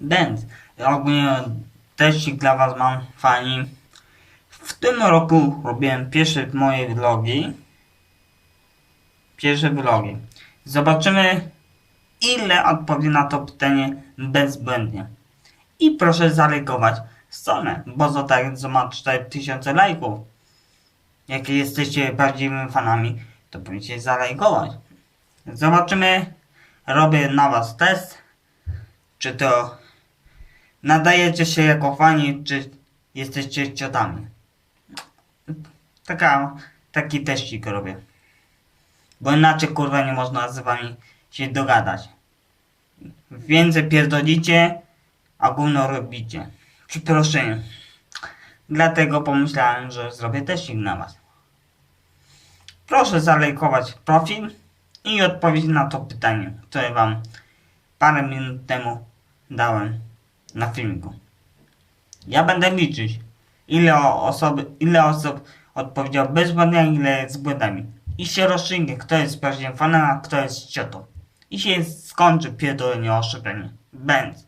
Więc ogólnie teścik dla was mam fani. W tym roku robiłem pierwsze moje vlogi. Pierwsze vlogi. Zobaczymy ile odpowie na to pytanie bezbłędnie. I proszę zalajkować stronę, bo za tak, co ma 4000 lajków. Jak jesteście prawdziwymi fanami, to powinniście zalajkować. Zobaczymy. Robię na was test. Czy to nadajecie się jako fani, czy jesteście ciotami. Taka, taki teścik robię. Bo inaczej kurwa nie można z wami się dogadać. Więcej pierdolicie, a gówno robicie. Przeproszenie. Dlatego pomyślałem, że zrobię teścik na was. Proszę zalajkować profil i odpowiedzieć na to pytanie, które wam parę minut temu dałem na filmiku. Ja będę liczyć, ile osoby, ile osób odpowiedziało bezbłędnie, a ile z błędami. I się rozstrzygnie, kto jest prawdziwym fanem, a kto jest ciotą. I się skończy pierdolenie o szybienie. Będz.